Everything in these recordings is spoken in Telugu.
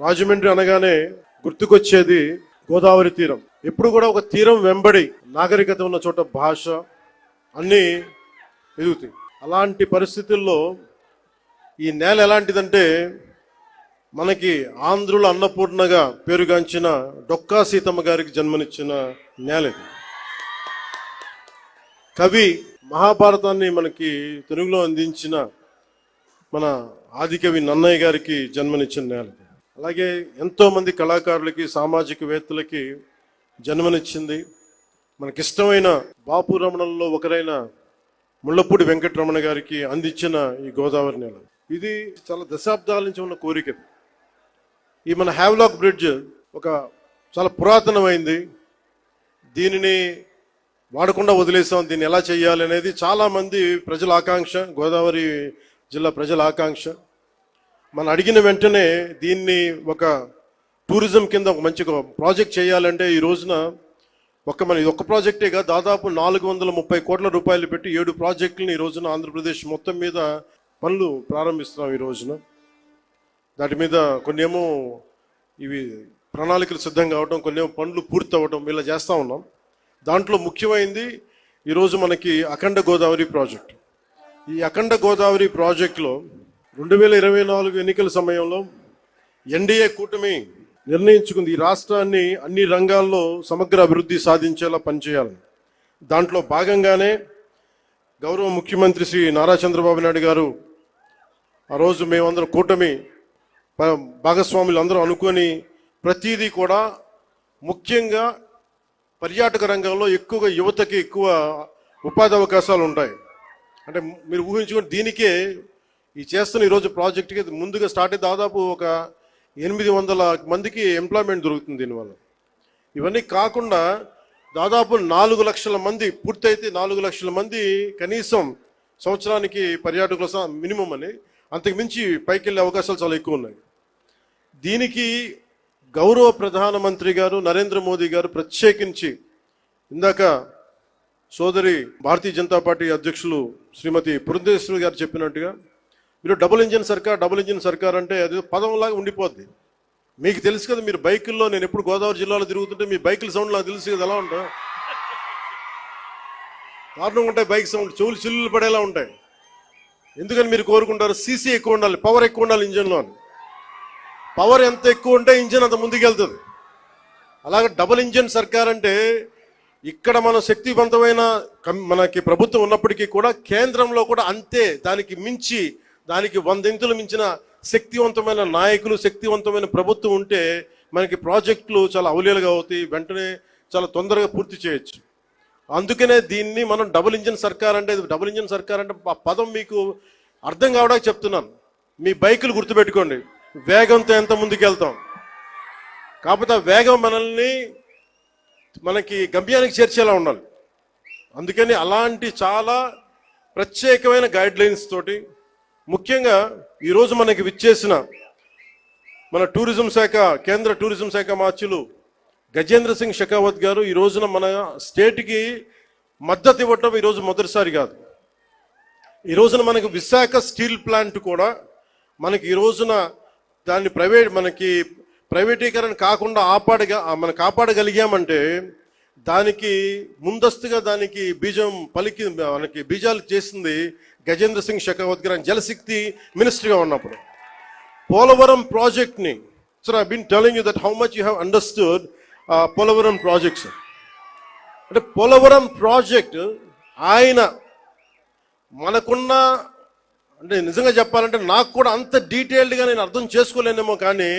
రాజమండ్రి అనగానే గుర్తుకొచ్చేది గోదావరి తీరం. ఎప్పుడు కూడా ఒక తీరం వెంబడి నాగరికత ఉన్న చోట భాష అన్నీ ఎదుగుతాయి అలాంటి పరిస్థితుల్లో ఈ నేల ఎలాంటిదంటే మనకి ఆంధ్రుల అన్నపూర్ణగా పేరుగాంచిన డొక్కా సీతమ్మ గారికి జన్మనిచ్చిన నేల ఇది. కవి మహాభారతాన్ని మనకి తెలుగులో అందించిన మన ఆదికవి నన్నయ్య గారికి జన్మనిచ్చిన నేల ఇది. అలాగే ఎంతోమంది కళాకారులకి సామాజికవేత్తలకి జన్మనిచ్చింది. మనకిష్టమైన బాపు రమణంలో ఒకరైన ముళ్ళపూడి వెంకటరమణ గారికి అందించిన ఈ గోదావరి నేల ఇది చాలా దశాబ్దాల నుంచి ఉన్న కోరిక ఈ మన హ్యావ్లాక్ బ్రిడ్జ్ ఒక చాలా పురాతనమైంది. దీనిని వాడకుండా వదిలేసాం. దీన్ని ఎలా చేయాలి అనేది చాలామంది ప్రజల ఆకాంక్ష గోదావరి జిల్లా ప్రజల ఆకాంక్ష. మనం అడిగిన వెంటనే దీన్ని ఒక టూరిజం కింద ఒక మంచి ప్రాజెక్ట్ చేయాలంటే ఈ రోజున ఒక మన ఇది ఒక ప్రాజెక్టేగా దాదాపు నాలుగు వందల ముప్పై కోట్ల రూపాయలు పెట్టి ఏడు ప్రాజెక్టులను ఈ రోజున ఆంధ్రప్రదేశ్ మొత్తం మీద పనులు ప్రారంభిస్తున్నాం ఈ రోజున. దాటి మీద కొన్ని ఏమో ఇవి ప్రణాళికలు సిద్ధం కావడం కొన్ని ఏమో పనులు పూర్తి అవ్వడం ఇలా చేస్తూ ఉన్నాం. దాంట్లో ముఖ్యమైంది ఈరోజు మనకి అఖండ గోదావరి ప్రాజెక్ట్. ఈ అఖండ గోదావరి ప్రాజెక్టులో రెండు వేల ఇరవై నాలుగు ఎన్నికల సమయంలో ఎన్డీఏ కూటమి నిర్ణయించుకుంది. ఈ రాష్ట్రాన్ని అన్ని రంగాల్లో సమగ్ర అభివృద్ధి సాధించేలా పనిచేయాలని దాంట్లో భాగంగానే గౌరవ ముఖ్యమంత్రి శ్రీ నారా చంద్రబాబు నాయుడు గారు ఆ రోజు మేమందరం కూటమి భాగస్వాములు అందరూ అనుకొని ప్రతిదీ కూడా ముఖ్యంగా పర్యాటక రంగంలో ఎక్కువగా యువతకి ఎక్కువ ఉపాధి అవకాశాలు ఉంటాయి. అంటే మీరు ఊహించుకుని దీనికే ఈ చేస్తున్న ఈరోజు ప్రాజెక్ట్కి ముందుగా స్టార్ట్ అయ్యి దాదాపు ఒక ఎనిమిది వందల మందికి ఎంప్లాయ్మెంట్ దొరుకుతుంది దీనివల్ల. ఇవన్నీ కాకుండా దాదాపు నాలుగు లక్షల మంది పూర్తయితే నాలుగు లక్షల మంది కనీసం సంవత్సరానికి పర్యాటకుల మినిమం అని. అంతకు మించి పైకి వెళ్ళే అవకాశాలు చాలా ఎక్కువ ఉన్నాయి. దీనికి గౌరవ ప్రధానమంత్రి గారు నరేంద్ర మోదీ గారు ప్రత్యేకించి ఇందాక సోదరి భారతీయ జనతా పార్టీ అధ్యక్షులు శ్రీమతి పురంధేశ్వరి గారు చెప్పినట్టుగా మీరు డబుల్ ఇంజిన్ సర్కార్ డబుల్ ఇంజిన్ సర్కార్ అంటే అది పదంలాగా ఉండిపోద్ది. మీకు తెలుసు కదా మీరు బైకుల్లో నేను ఎప్పుడు గోదావరి జిల్లాలో తిరుగుతుంటే మీ బైకుల సౌండ్ నాకు తెలుసు కదా ఎలా ఉంటా దారుణంగా ఉంటాయి బైక్ సౌండ్ చెవులు చిల్లులు పడేలా ఉంటాయి. ఎందుకని మీరు కోరుకుంటారు? సీసీ ఎక్కువ ఉండాలి పవర్ ఎక్కువ ఉండాలి ఇంజన్లో అని. పవర్ ఎంత ఎక్కువ ఉంటే ఇంజిన్ అంత ముందుకెళ్తుంది. అలాగే డబుల్ ఇంజిన్ సర్కార్ అంటే ఇక్కడ మన శక్తివంతమైన కం- మనకి ప్రభుత్వం ఉన్నప్పటికీ కూడా కేంద్రంలో కూడా అంతే దానికి మించి దానికి వందింతులు మించిన శక్తివంతమైన నాయకులు శక్తివంతమైన ప్రభుత్వం ఉంటే మనకి ప్రాజెక్టులు చాలా అవలీలుగా అవుతాయి వెంటనే చాలా తొందరగా పూర్తి చేయొచ్చు. అందుకనే దీన్ని మనం డబుల్ ఇంజిన్ సర్కార్ అంటే డబుల్ ఇంజిన్ సర్కార్ అంటే ఆ పదం మీకు అర్థం కావడానికి చెప్తున్నాను. మీ బైకులు గుర్తుపెట్టుకోండి. వేగంతో ఎంత ముందుకెళ్తాం. కాకపోతే ఆ వేగం మనల్ని మనకి గమ్యానికి చేర్చేలా ఉండాలి. అందుకని అలాంటి చాలా ప్రత్యేకమైన గైడ్ లైన్స్ తోటి ముఖ్యంగా ఈరోజు మనకి విచ్చేసిన మన టూరిజం శాఖ కేంద్ర టూరిజం శాఖ మార్చులు గజేంద్ర సింగ్ షెకావత్ గారు ఈ రోజున మన స్టేట్కి మద్దతు ఇవ్వటం ఈరోజు మొదటిసారి కాదు. ఈ రోజున మనకి విశాఖ స్టీల్ ప్లాంట్ కూడా మనకి ఈ రోజున దాన్ని ప్రైవేట్ మనకి ప్రైవేటీకరణ కాకుండా ఆపాడగా మనం కాపాడగలిగామంటే దానికి ముందస్తుగా దానికి బీజం పలికి మనకి బీజాలు చేసింది గజేంద్ర సింగ్ షెకావత్ గారు జలశక్తి మినిస్టర్గా ఉన్నప్పుడు. పోలవరం ప్రాజెక్ట్ని sir I been telling you that how much you have understood Polavaram projects. అంటే పోలవరం ప్రాజెక్ట్ ఆయన మనకున్న అంటే నిజంగా చెప్పాలంటే నాకు కూడా అంత డీటెయిల్డ్గా నేను అర్థం చేసుకోలేనేమో కానీ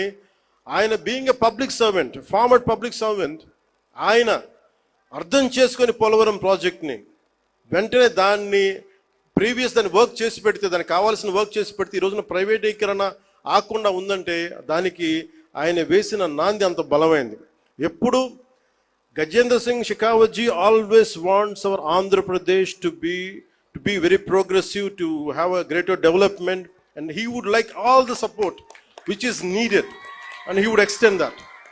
ఆయన being a public servant former public servant ఆయన అర్థం చేసుకుని పోలవరం ప్రాజెక్ట్ని వెంటనే దాన్ని ప్రీవియస్ దాన్ని వర్క్ చేసి పెడితే దానికి కావాల్సిన వర్క్ చేసి పెడితే ఈ రోజున ప్రైవేటీకరణ ఆకుండా ఉందంటే దానికి ఆయన వేసిన నాంది అంత బలమైంది. ఎప్పుడు గజేంద్ర సింగ్ షికావజీ always wants our Andhra Pradesh to be to be very progressive to have a greater development and he would like all the support which is needed and he would extend that